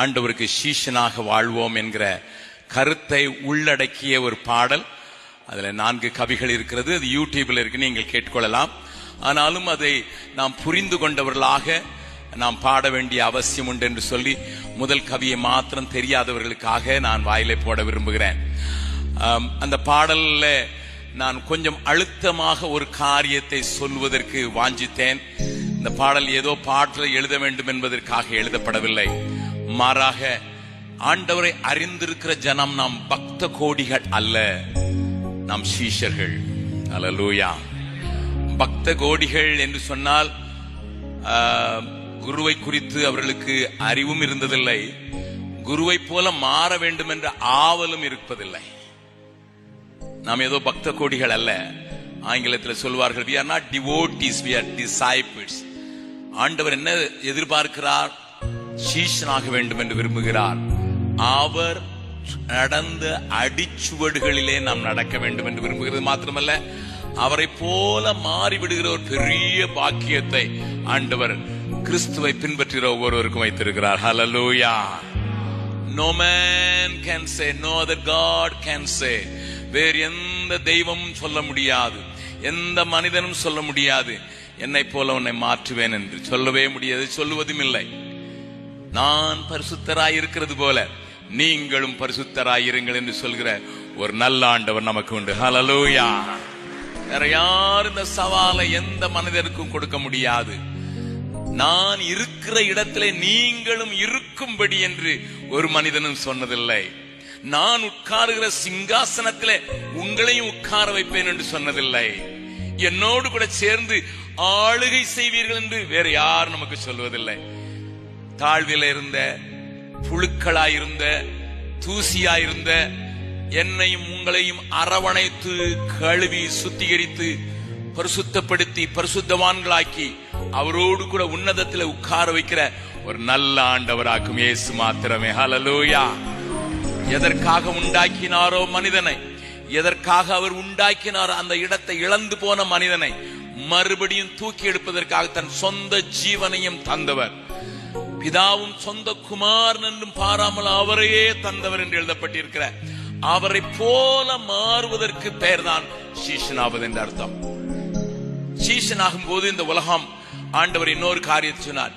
ஆண்டவருக்கு சீஷனாக வாழ்வோம் என்கிற கருத்தை உள்ளடக்கிய ஒரு பாடல். அதில் நான்கு கவிகள் இருக்கிறது. அது யூடியூப்ல இருக்கு. நீங்கள் கேட்டுக்கொள்ளலாம். ஆனாலும் அதை நாம் புரிந்து கொண்டவர்களாக நாம் பாட வேண்டிய அவசியம் உண்டு என்று சொல்லி முதல் கவியை மாத்திரம் தெரியாதவர்களுக்காக நான் வாயிலை போட விரும்புகிறேன். அந்த பாடல்ல நான் கொஞ்சம் அழுத்தமாக ஒரு காரியத்தை சொல்வதற்கு வாஞ்சித்தேன். இந்த பாடல் ஏதோ பாட்டில் எழுத வேண்டும் என்பதற்காக எழுதப்படவில்லை. மாறாக ஆண்டவரை அறிந்திருக்கிற ஜனம் நாம் பக்த கோடிகள் அல்ல நாம் சீஷர்கள். அல்லேலூயா பக்த கோடிகள் என்று சொன்னால் ஆஹ், குருவை குறித்து அவர்களுக்கு அறிவும் இருந்ததில்லை. குருவை போல மாற வேண்டும் என்ற ஆவலும் இருப்பதில்லை. நாம் ஏதோ பக்த கோடிகள் அல்ல. ஆங்கிலத்தில் சொல்வார்கள் we are not devotees we are disciples ஆண்டவர் என்ன எதிர்பார்க்கிறார்? சீஷனாக வேண்டும் என்று விரும்புகிறார். அவர் நடந்த அடிச்சுவடுகளிலே நாம் நடக்க வேண்டும் என்று விரும்புகிறது. மாத்திரமல்ல அவரை போல மாறிவிடுகிற ஒரு பெரிய பாக்கியத்தை ஆண்டவர் கிறிஸ்துவை பின்பற்றுகிற ஒவ்வொருவருக்கும் வைத்திருக்கிறார். Hallelujah no man can say no other god can say வேறு எந்த தெய்வமும் சொல்ல முடியாது எந்த மனிதனும் சொல்ல முடியாது என்னை போல உன்னை மாற்றுவேன் என்று. சொல்லவே முடியாது சொல்லுவதும் இல்லை. நான் பரிசுத்தராய் இருக்கிறது போல நீங்களும் பரிசுத்தராயிருங்கள் என்று சொல்கிற ஒரு நல்ல ஆண்டவர் நமக்கு உண்டு. ஹலலூயா வேற யாரும் இந்த சவாலை எந்த மனிதருக்கும் கொடுக்க முடியாது. நான் இருக்கிற இடத்திலே நீங்களும் இருக்கும்படி என்று ஒரு மனிதனும் சொன்னதில்லை. நான் உட்காருகிற சிங்காசனத்திலே உங்களையும் உட்கார வைப்பேன் என்று சொன்னதில்லை. என்னோடு கூட சேர்ந்து ஆளுகை செய்வீர்கள் என்று வேற யாரும் நமக்கு சொல்வதில்லை. தாழ்வில் இருந்த புழுக்களாயிருந்த தூசியாயிருந்த என்னையும் உங்களையும் அரவணைத்து கழுவி சுத்திகரித்து பரிசுத்தப்படுத்தி பரிசுத்தவான்களாக்கி அவரோடு கூட உன்னதத்தில் உட்கார வைக்கிற ஒரு நல்ல ஆண்டவராக்கும் இயேசு மாத்திரமே. ஹலலூயா எதற்காக உண்டாக்கினாரோ மனிதனை எதற்காக அவர் உண்டாக்கினாரோ அந்த இடத்தை இழந்து போன மனிதனை மறுபடியும் தூக்கி எடுப்பதற்காக தன் சொந்த ஜீவனையும் தந்தவர். பிதாவும் சொந்த குமாரன் என்றும் பாராமல் அவரையே தந்தவர் என்று எழுதப்பட்டிருக்கிற. அவரை போல மாறுவதற்கு பெயர்தான் சீஷனாவது என்று அர்த்தம். சீஷனாகும் போது இந்த உலகம் ஆண்டவர் இன்னொரு காரியத்தை சொன்னார்.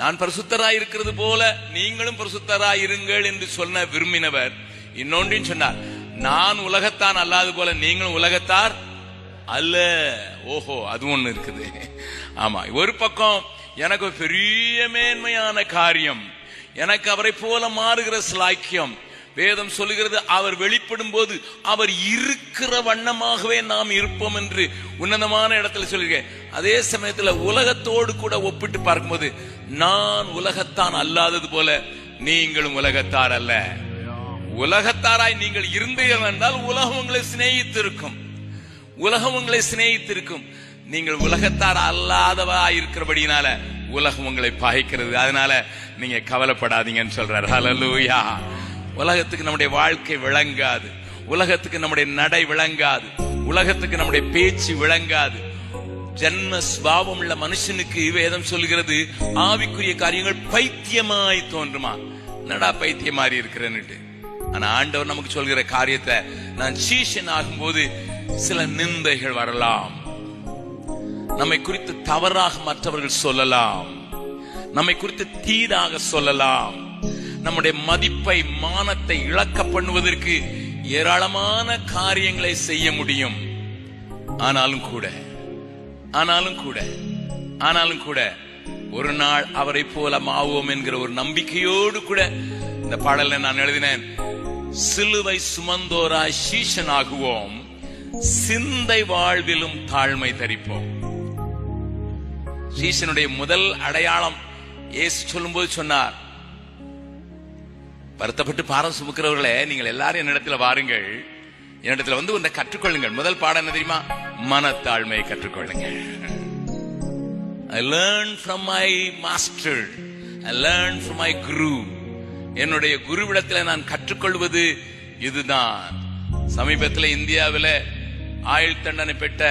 நான் பரிசுத்தராய் இருக்கிறது போல நீங்களும் பரிசுத்தராய் இருங்கள் என்று சொன்ன விரும்பினவர் இன்னொன்றையும் சொன்னார். நான் உலகத்தான் அல்லாது போல நீங்களும் உலகத்தார் அல்ல. ஓஹோ அது ஒண்ணு இருக்குது. ஆமா ஒரு பக்கம் எனக்கு ஒரு பெரிய மேன்மையான காரியம். எனக்கு அவரை போல மாறுகிற ஸ்லாக்கியம் வேதம் சொல்லுகிறது அவர் வெளிப்படும் போது அவர் இருக்கிற வண்ணமாகவே நாம் இருப்போம் என்று உன்னதமான இடத்துல சொல்லியிருக்கேன். அதே சமயத்துல உலகத்தோடு கூட ஒப்பிட்டு பார்க்கும்போது நான் உலகத்தான் அல்லாதது போல நீங்களும் உலகத்தார் அல்ல. உலகத்தாராய் நீங்கள் இருந்தீர்கள் என்றால் உலகம் உங்களை சிநேகித்திருக்கும். உலகம் உங்களை சிநேகித்திருக்கும். நீங்கள் உலகத்தார் அல்லாதவா இருக்கிறபடினால உலகம் உங்களை பகைக்கிறது அதனால நீங்க கவலைப்படாதீங்கன்னு சொல்றாரு. ஹலலூயா உலகத்துக்கு நம்முடைய வாழ்க்கை விளங்காது. உலகத்துக்கு நம்முடைய நடை விளங்காது. உலகத்துக்கு நம்முடைய பேச்சு விளங்காது. ஜன்ம சுவாபம் உள்ள மனுஷனுக்கு வேதம் சொல்கிறது ஆவிக்குரிய காரியங்கள் பைத்தியமாய் தோன்றுமா? நடா பைத்திய மாறி இருக்கிறேன்னுட்டு. ஆனா ஆண்டவர் நமக்கு சொல்கிற காரியத்தை நான் சீஷன் ஆகும்போது சில நிந்தைகள் வரலாம். நம்மை குறித்து தவறாக மற்றவர்கள் சொல்லலாம். நம்மை குறித்து தீராக சொல்லலாம். நம்முடைய மதிப்பை மானத்தை இழக்க பண்ணுவதற்கு ஏராளமான காரியங்களை செய்ய முடியும். ஆனாலும் கூட ஆனாலும் கூட ஆனாலும் கூட ஒரு நாள் அவரை போல மாவோம் என்கிற ஒரு நம்பிக்கையோடு கூட இந்த பாடலை நான் எழுதினேன். சிலுவை சுமந்தோராய் சீசனாகுவோம் சிந்தை வாழ்விலும் தாழ்மை தரிப்போம். சீசனுடைய முதல் அடையாளம் ஏசு சொல்லும்போது சொன்னார் வருத்தப்பட்டு பாரம் சுமக்கிறவர்களே நீங்கள் எல்லாரும் என்னிடத்துல வாருங்கள். என்னிடத்துல வந்து உன்னை கற்றுக்கொள்ளுங்கள். முதல் பாடம் என்ன தெரியுமா? மனத்தாழ்மையை கற்றுக்கொள்ளுங்கள். I learn from my master I learn from my guru என்னுடைய குருவிடத்தில் நான் கற்றுக்கொள்வது இதுதான். சமீபத்தில் இந்தியாவில் ஆயுள் தண்டனை பெற்ற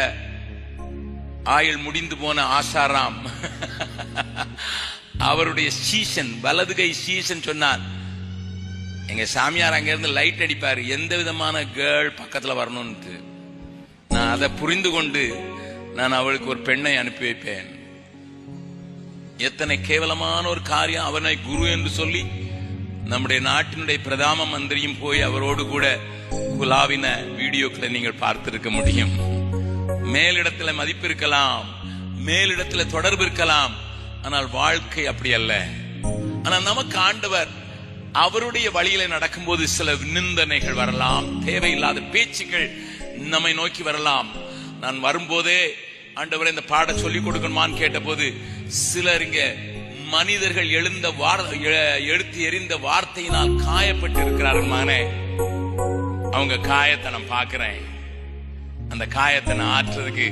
ஆயுள் முடிந்து போன ஆசாராம். அவருடைய சீசன் வலதுகை சீசன் சொன்னார். எங்க சாமியார் அங்க இருந்து லைட் அடிப்பாரு. எந்த விதமான கேர்ள் பக்கத்துல வரணும்னு நான் அதை புரிந்து கொண்டு நான் அவளுக்கு ஒரு பெண்ணை அனுப்பி வைப்பேன். எத்தனை கேவலமான ஒரு காரியம் அவனை குரு என்று சொல்லி நம்முடைய நாட்டினுடைய பிரதம மந்திரியும் போய் அவரோடு கூட குலாவின வீடியோக்களை நீங்கள் பார்த்திருக்க முடியும். மேலிடத்துல மதிப்பு இருக்கலாம் மேலிடத்துல தொடர்பு இருக்கலாம். ஆனால் வாழ்க்கை அப்படி அல்ல. ஆனால் நமக்கு ஆண்டவர் அவருடைய வழியில நடக்கும்போது சில நிந்தனைகள் வரலாம் தேவையில்லாத பேச்சுக்கள் நம்மை நோக்கி வரலாம். நான் வரும்போதே ஆண்டவர் இந்த பாட சொல்லிக் கொடுக்கணுமான்னு கேட்டபோது சிலர் இங்க மனிதர்கள் எழுந்த வார் எழுத்து எடுத்து எறிந்த வார்த்தையினால் காயப்பட்டு இருக்கிறார்கள் மகனே அவங்க காயத்தை நான் பாக்குறேன் அந்த காயத்தை நான் ஆற்றுறதுக்கு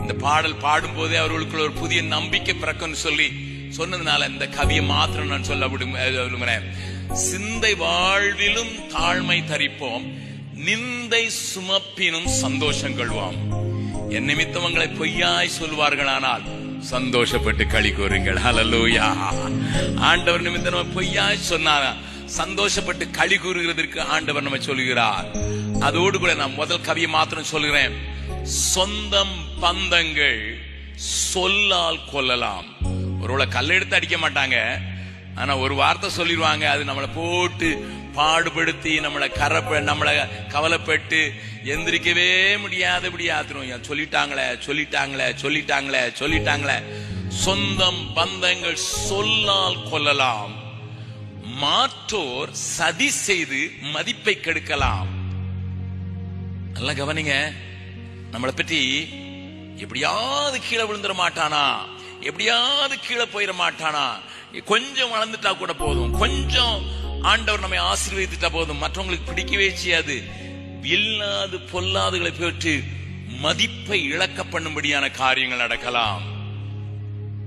இந்த பாடல் பாடும்போதே அவர்களுக்குள்ள ஒரு புதிய நம்பிக்கை பிறக்கும்னு சொல்லி சொன்னதுனால இந்த கவியை மாத்திரம் நான் சொல்ல விரும்புகிறேன். சிந்தை வாழ்விலும் தாழ்மை தரிப்போம். நிந்தை சுமப்பினும் சந்தோஷம் கொள்வோம். என் நிமித்தம் உங்களை பொய்யாய் சொல்வார்களானால் சந்தோஷப்பட்டு களி கூறுங்கள். ஹalleluya ஆண்டவர் நிமித்தம் பொய்யாய் சொன்னாரா? சந்தோஷப்பட்டு களி கூறுகிறதற்கு ஆண்டவர் நம்ம சொல்கிறார். அதோடு கூட நான் முதல் கவியை மாத்திரம் சொல்கிறேன். சொந்தம் பந்தங்கள் சொல்லால் கொல்லலாம். ஒருவேளை கல்லெடுத்து அடிக்க மாட்டாங்க. ஆனா ஒரு வார்த்தை சொல்லிடுவாங்க அது நம்மளை போட்டு பாடுபடுத்தி நம்மளை கரப்ப நம்மளை கவலைப்பட்டு எந்திரிக்கவே முடியாதபடி ஆத்திரும் சொல்லிட்டாங்களே சொல்லிட்டாங்களே சொல்லிட்டாங்களே சொல்லிட்டாங்களே. சொந்தம் பந்தங்கள் சொல்லால் கொல்லலாம். மாற்றோர் சதி செய்து மதிப்பை கெடுக்கலாம். நல்லா கவனிங்க. நம்மளை பற்றி எப்படியாவது கீழே விழுந்துட மாட்டானா? எப்படியாவது கீழே போயிட மாட்டானா? கொஞ்சம் வளர்ந்துட்டா கூட போதும். கொஞ்சம் ஆண்டவர் நம்மை ஆசீர்வதித்துட்டா போதும். மற்றவங்களுக்கு பிடிக்கவே செய்யாது. இல்லாது பொல்லாதுகளை பெற்று மதிப்பை இழக்க பண்ணும்படியான காரியங்கள் நடக்கலாம்.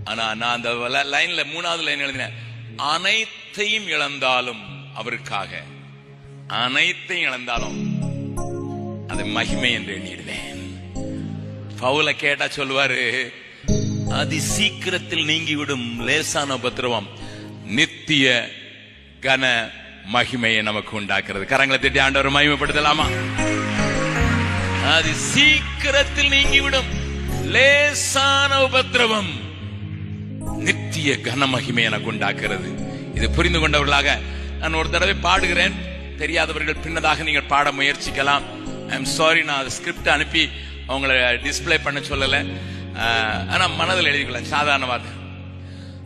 ஆனா நான் அந்த லைன்ல மூணாவது லைன் எழுதினேன். அனைத்தையும் இழந்தாலும் அவருக்காக. அனைத்தையும் இழந்தாலும் அது மகிமை என்று எண்ணிடுவேன். பவுல கேட்டா சொல்வாரு அதி சீக்கிரத்தில் நீங்கிவிடும் லேசான உபத்திரவம் நித்திய கன மகிமையை நமக்கு உண்டாக்குறது. கரங்களை திட்டி ஆண்டவர் மகிமைப்படுத்தலாமா? அது சீக்கிரத்தில் நீங்கிவிடும் லேசான உபத்திரவம் நித்திய கன மகிமை எனக்கு உண்டாக்குறது இதை புரிந்து கொண்டவர்களாக நான் ஒரு தடவை பாடுகிறேன். தெரியாதவர்கள் பின்னதாக நீங்கள் பாட முயற்சிக்கலாம். ஐ எம் சாரி நான் ஸ்கிரிப்ட் அனுப்பி அவங்கள டிஸ்ப்ளே பண்ண சொல்லலை. ஆனால் மனதில் எழுதிக்கலாம் சாதாரண வார்த்தை.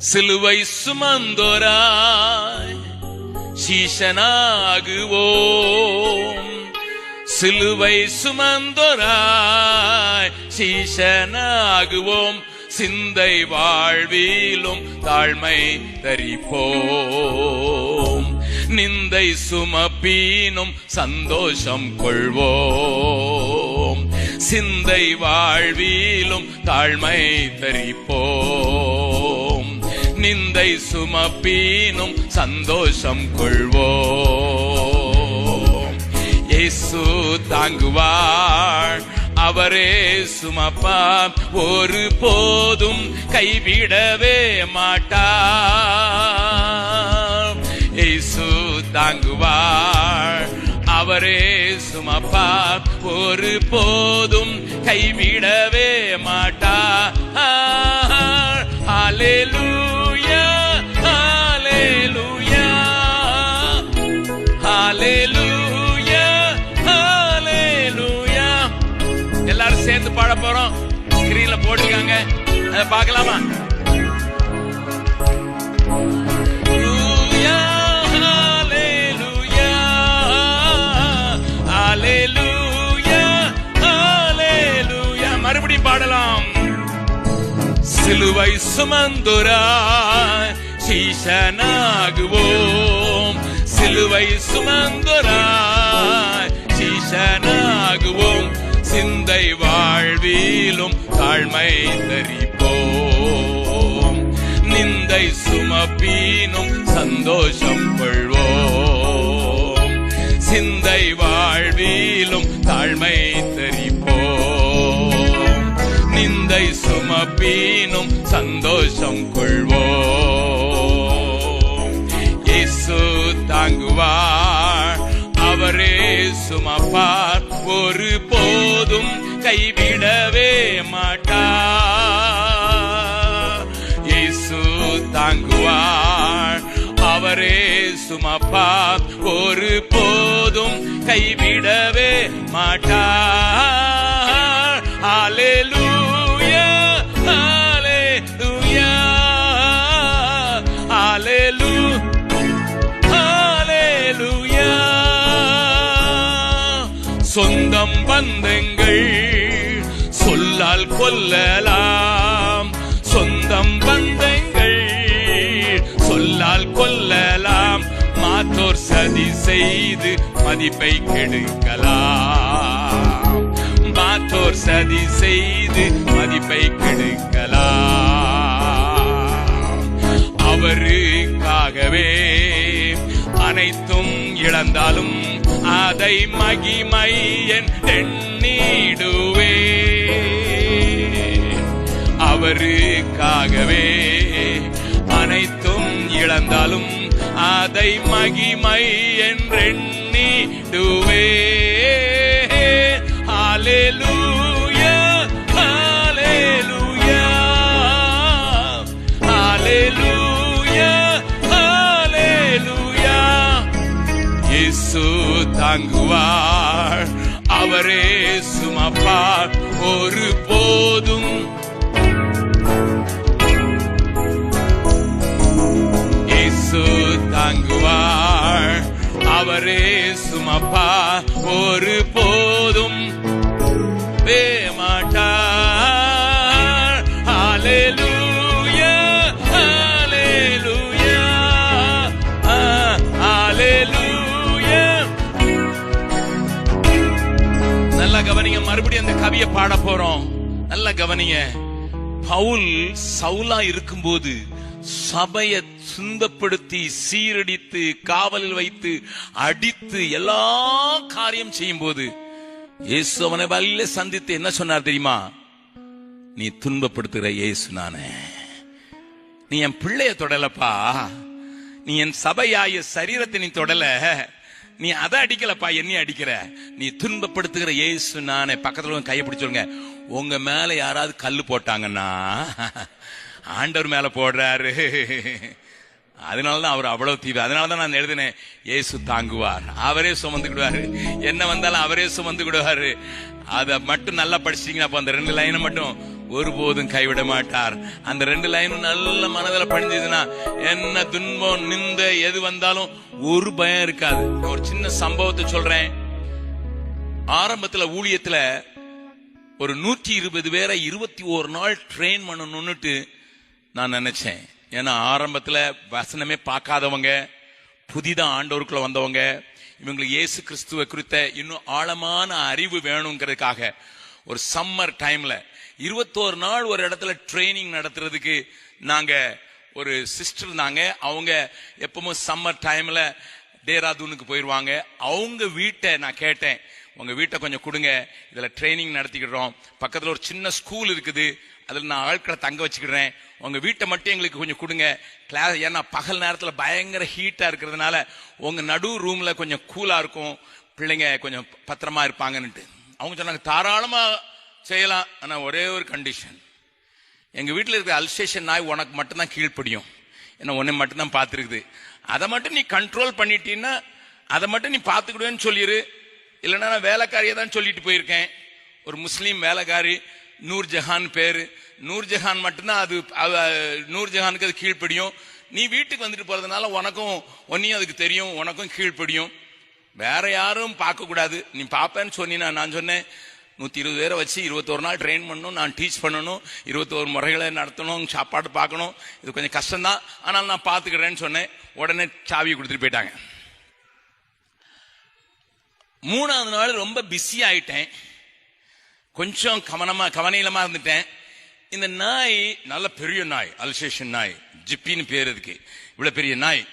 சிலுவை சுமந்தோராய் சீசனாகுவோம் சிலுவை சுமந்தோராய் சீசனாகுவோம் சிந்தை வாழ்விலும் தாழ்மை தரிப்போம். நிந்தை சுமப்பீனும் சந்தோஷம் கொள்வோம். சிந்தை வாழ்விலும் தாழ்மை தரிப்போம். நிந்தை சுமப்பீனும் சந்தோஷம் கொள்வோம். இயேசு தாங்குவார். அவரே சுமப்பா. ஒரு போதும் கைவிடவே மாட்டா. இயேசு தாங்குவார். அவரே சுமப்பா. ஒரு போதும் கைவிடவே மாட்டா. பார்க்கலாமா? மறுபடியும் பாடலாம். சிலுவை சுமந்துராய் சீஷனாகுவோம். சிலுவை சுமந்துராய் சீஷனாகுவோம். சிந்தை வாழ்விலும் தாழ்மை தரிப்போம். நிந்தை சுமப்பீனும் சந்தோஷம் கொள்வோம். சிந்தை வாழ்விலும் தாழ்மை தரிப்போம். நிந்தை சுமப்பீனும் சந்தோஷம் கொள்வோம். தாங்குவார் அவரே சுமப்பார். கைவிடவே மாட்டா. இயேசு தாங்குவார் அவரே சுமப்பா ஒரு போதும் கைவிடவே மாட்டார் சொல்லால் கொல்லலாம். மாத்தோர் சதி செய்து மதிப்பை கெடுக்கலாம். மாத்தோர் சதி செய்து மதிப்பை கெடுக்கலாம். அவருக்காகவே அனைத்தும் இழந்தாலும் அதை மகிமை எண்ணிடுவே அவருக்காகவே இழந்தாலும் அதை மகிமை என்றெண்ணிடுவே ஒரு போதும் மாட்டார் ஹalleluya ஹalleluya ஹalleluya. நல்லா கவனிங்க மறுபடியும் அந்த கவியை பாட போறோம். நல்லா கவனிங்க. பவுல் சவுலா இருக்கும்போது சபையை சுந்தப்படுத்தி சீரடித்து காவலில் வைத்து அடித்து எல்லா காரியம் செய்யும் போது இயேசு அவனை வல்ல சந்தித்து என்ன சொன்னார் தெரியுமா? நீ துன்பப்படுத்துகிற இயேசு நானே. நீ என் பிள்ளைய தொடலப்பா. நீ என் சபையாய சரீரத்தை நீ தொடல. நீ அதை அடிக்கலப்பா என்னைய அடிக்கிற. நீ துன்பப்படுத்துகிற இயேசு நானே. பக்கத்துல உங்க கையை பிடிச்சோங்க உங்க மேல யாராவது கல்லு போட்டாங்கன்னா ஆண்டவர் மேல போடுறாரு. அதனாலதான் அவர் அவ்வளவு தீவு அதனாலதான் நான் எழுதினேன் இயேசு தாங்குவார். அவரே சுமந்துக்கிடுவாரு. என்ன வந்தாலும் அவரே சுமந்துக்கிடுவாரு. அதை மட்டும் நல்லா படிச்சிட்டீங்கன்னா அப்ப அந்த ரெண்டு லைனை மட்டும் ஒருபோதும் கைவிட மாட்டார். அந்த ரெண்டு லைனும் நல்ல மனதில் படிஞ்சதுன்னா என்ன துன்பம் நிந்த எது வந்தாலும் ஒரு பயம் இருக்காது. நான் ஒரு சின்ன சம்பவத்தை சொல்றேன். ஆரம்பத்துல ஊழியத்துல ஒரு நூற்றி இருபது பேரை இருபத்தி ஒரு நாள் ட்ரெயின் பண்ணணும்னுட்டு நான் நினைச்சேன். ஏன்னா ஆரம்பத்தில் வசனமே பார்க்காதவங்க புதிதாக ஆண்டோருக்குள்ள வந்தவங்க இவங்களுக்கு இயேசு கிறிஸ்துவ குறித்த இன்னும் ஆழமான அறிவு வேணுங்கிறதுக்காக ஒரு சம்மர் டைம்ல இருபத்தோரு நாள் ஒரு இடத்துல ட்ரைனிங் நடத்துறதுக்கு நாங்க ஒரு சிஸ்டர் இருந்தாங்க. அவங்க எப்பவும் சம்மர் டைம்ல டேராதூனுக்கு போயிடுவாங்க அவங்க வீட்டை நான் கேட்டேன். உங்க வீட்டை கொஞ்சம் கொடுங்க. இதில் ட்ரைனிங் நடத்திக்கிடுறோம். பக்கத்தில் ஒரு சின்ன ஸ்கூல் இருக்குது. அதில் நான் ஆட்களை தங்க வச்சுக்கிறேன் உங்க வீட்டை மட்டும் எங்களுக்கு கொஞ்சம் கொடுங்க. கிளாஸ் ஏன்னா பகல் நேரத்தில் பயங்கர ஹீட்டா இருக்கிறதுனால உங்க நடு ரூம்ல கொஞ்சம் கூலா இருக்கும். பிள்ளைங்க கொஞ்சம் பத்திரமா இருப்பாங்கன்னுட்டு. அவங்க சொன்னாங்க தாராளமா செய்யலாம். ஆனா ஒரே ஒரு கண்டிஷன் எங்க வீட்டில் இருக்கிற அல்சேஷன் நாய் உனக்கு மட்டும்தான் கீழ்ப்படியும். ஏன்னா உன்னை மட்டும்தான் பார்த்துருக்குது. அதை மட்டும் நீ கண்ட்ரோல் பண்ணிட்டீன்னா அதை மட்டும் நீ பார்த்துக்கிடுவேன்னு சொல்லிடு இல்லைன்னா நான் வேலைக்காரியை தான் சொல்லிட்டு போயிருக்கேன். ஒரு முஸ்லீம் வேலைக்காரி நூர் ஜஹான் பேர். நூர்ஜஹான் மட்டும்தான் அது நூர்ஜஹானுக்கு அது கீழ்ப்படியும். நீ வீட்டுக்கு வந்துட்டு போறதுனால உனக்கும் ஒன்னையும் அதுக்கு தெரியும் உனக்கும் கீழ்ப்படியும். வேற யாரும் பார்க்க கூடாது நீ பாப்பேன்னு சொன்னீனா நான் சொன்னேன் நூத்தி இருபது பேரை வச்சு இருபத்தோரு நாள் ட்ரெயின் பண்ணணும் நான் டீச் பண்ணணும் இருபத்தோரு முறைகளை நடத்தணும் சாப்பாடு பார்க்கணும். இது கொஞ்சம் கஷ்டம்தான். ஆனால் நான் பார்த்துக்கிறேன்னு சொன்னேன். உடனே சாவியை கொடுத்துட்டு போயிட்டாங்க. மூணாவது நாள் ரொம்ப பிஸி ஆயிட்டேன். கொஞ்சம் கவனமா கவனீனமா இருந்துட்டேன். இந்த நாய் நல்ல பெரிய நாய் அல்சேஷன் நாய். ஜிப்பின்னு பேர் அதுக்கு. இவ்வளவு பெரிய நாய்.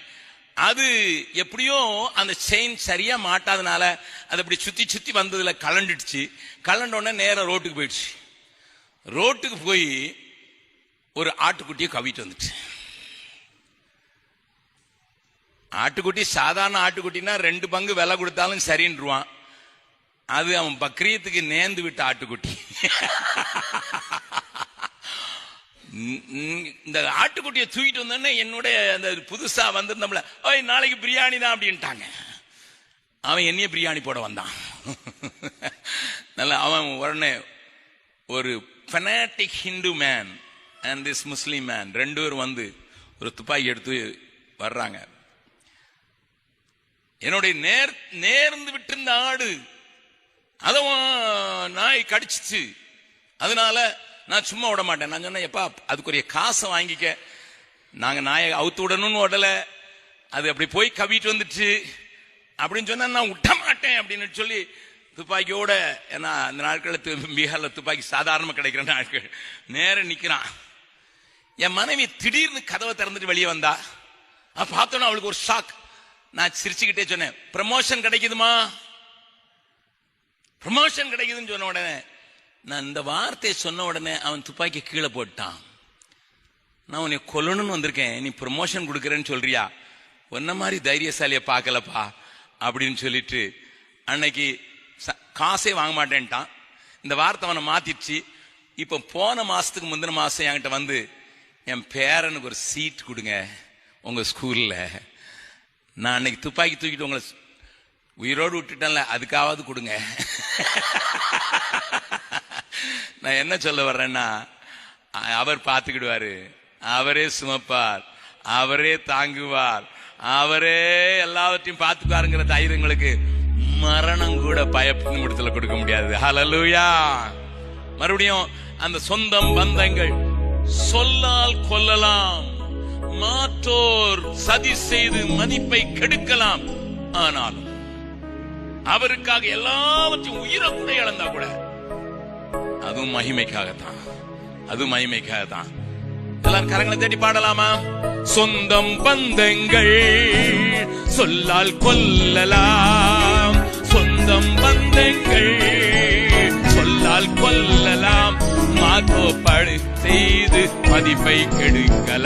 அது எப்படியோ அந்த செயின் சரியா மாட்டாதனால அது அப்படி சுத்தி சுத்தி வந்ததுல கலண்டுடுச்சு. கலண்டோடனே நேரம் ரோட்டுக்கு போயிடுச்சு. ரோட்டுக்கு போய் ஒரு ஆட்டுக்குட்டியை கவிட்டு வந்துச்சு. ஆட்டுக்குட்டி சாதாரண ஆட்டுக்குட்டினா ரெண்டு பங்கு விலை கொடுத்தாலும் சரின்றுவான். அது அவன் பக்ரீத்துக்கு நேர்ந்து விட்ட ஆட்டுக்குட்டி. இந்த ஆட்டுக்குட்டியை தூக்கிட்டு வந்தோடனே என்னுடைய அந்த புதுசா வந்திருந்தோம்ல ஓய் நாளைக்கு பிரியாணி தான் அப்படின்ட்டாங்க. அவன் என்னைய பிரியாணி போட வந்தான். நல்ல அவன் உடனே ஒரு fanatic Hindu man and this Muslim man ரெண்டு பேரும் வந்து ஒரு துப்பாக்கி எடுத்து வர்றாங்க. என்னுடைய நேர் நேர்ந்து விட்டிருந்த ஆடு அதுவும் நாய் கடிச்சிச்சு. அதனால நான் சும்மா விட மாட்டேன். நான் சொன்னேன் எப்பா அதுக்குரிய காசை வாங்கிக்க. நாங்க நாயை அவுத்து விடணும்னு விடல அது அப்படி போய் கவிட்டு வந்துச்சு. அப்படின்னு சொன்னா நான் விட்ட மாட்டேன். அப்படின்னு சொல்லி துப்பாக்கியோட ஏன்னா அந்த நாட்களில் பீகாரில் துப்பாக்கி சாதாரணமாக கிடைக்கிற நாட்கள். நேர நிற்கிறான் என் மனைவி திடீர்னு கதவை திறந்துட்டு வெளியே வந்தா பார்த்தோன்னா அவளுக்கு ஒரு ஷாக் நான் சிரிச்சுக்கிட்டே சொன்னேன் ப்ரமோஷன் கிடைக்குதுமா? ப்ரமோஷன் கிடைக்குதுன்னு சொன்ன உடனே நான் இந்த வார்த்தையை சொன்ன உடனே அவன் துப்பாக்கி கீழே போட்டான். நான் உன்னை கொல்லணும்னு வந்திருக்கேன். நீ ப்ரொமோஷன் கொடுக்குறேன்னு சொல்றியா? ஒன்ன மாதிரி தைரியசாலியை பார்க்கலப்பா அப்படின்னு சொல்லிட்டு அன்னைக்கு காசே வாங்க மாட்டேன்ட்டான். இந்த வார்த்தை அவனை மாத்திடுச்சு. இப்போ போன மாசத்துக்கு முந்தின மாசம் என்கிட்ட வந்து என் பேரனுக்கு ஒரு சீட் கொடுங்க உங்க ஸ்கூல்ல நான் அன்னைக்கு துப்பாக்கி தூக்கிட்டு உங்களை உயிரோடு விட்டுட்டேன்ல அதுக்காவது கொடுங்க. நான் என்ன சொல்ல வர்றேன்னா அவர் பார்த்துக்கிடுவாரு. அவரே சுமப்பார். அவரே தாங்குவார். அவரே எல்லாவற்றையும் பார்த்துப்பாருங்கிற தைரியங்களுக்கு மரணம் கூட பயப்பு கொடுக்க முடியாது. ஹalleluya மறுபடியும் அந்த சொந்தம் பந்தங்கள் சொல்லால் கொல்லலாம். மாற்றோர் சதி செய்து மதிப்பை கெடுக்கலாம். ஆனாலும் அவருக்காக எல்லாவற்றையும் உயிரை கூட இழந்தா கூட அதுவும் மகிமைக்காகத்தான். அது மகிமைக்காகத்தான். எல்லாரும் கரங்களை தேடி பாடலாமா? சொந்தம் பந்தங்கள் சொல்லால் கொல்லலாம். சொந்தம் பந்தங்கள் சொல்லால் கொல்லலாம். மாற்றோ செய்து மதிப்பை கெடுக்கலாம்.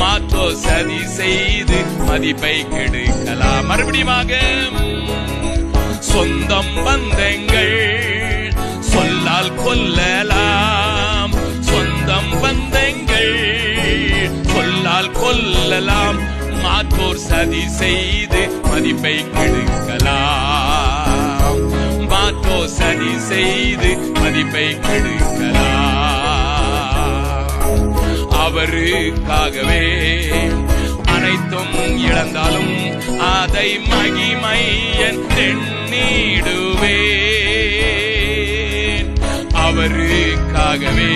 மாற்றோ சதி செய்து மதிப்பை கெடுக்கலாம். மறுபடியுமாக சொந்தம் பந்தங்கள் சொல்லால் கொல்லலாம். சொந்தம் பந்தங்கள் சொல்லால் கொல்லலாம். மாற்றோர் சதி செய்து மதிப்பை கெடுக்கலாம். மாற்றோர் சதி செய்து மதிப்பை கெடுக்கலாம். அவருக்காகவே அனைத்தும் இழந்தாலும் அதை மகிமையன் எண்ணிடுவேன். அவருக்காகவே.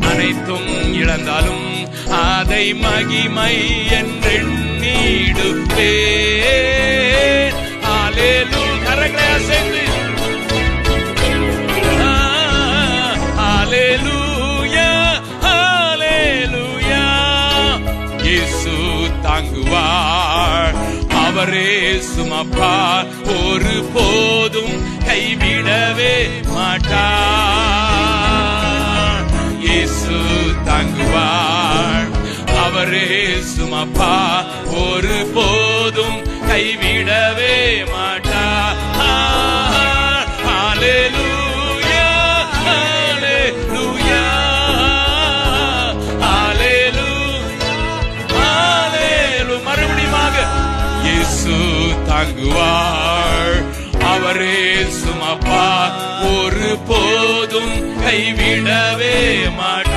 அனைத்தும் இழந்தாலும் அதை மகிமை என்றெண்ணிடுவேன் ஆலேலூ கரங்களை அசைந்து. ஹalleluya ஹalleluya இயேசு தாங்குவார் அவரே சுமப்பார். ஒரு போதும் கைவிடவே மாட்டார் இயேசு தாங்குவார். அவரே சுமப்பா. ஒரு போதும் கைவிடவே மாட்டார் மறுபடியும் தாங்குவார். பரேசும் அப்பா ஒரு போதும் கைவிடவே மாட்டேன்.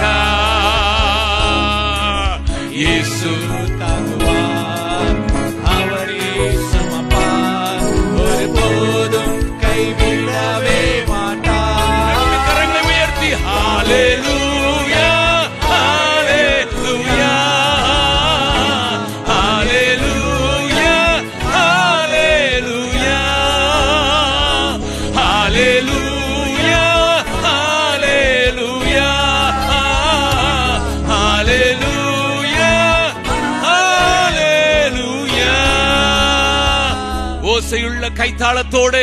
உள்ள கைத்தாளத்தோடு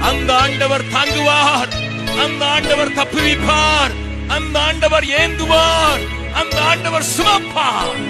அந்த ஆண்டவர் தாங்குவார் அந்த ஆண்டவர் தப்புவிப்பார் அந்த ஆண்டவர் ஏந்துவார் அந்த ஆண்டவர் சுமப்பார்.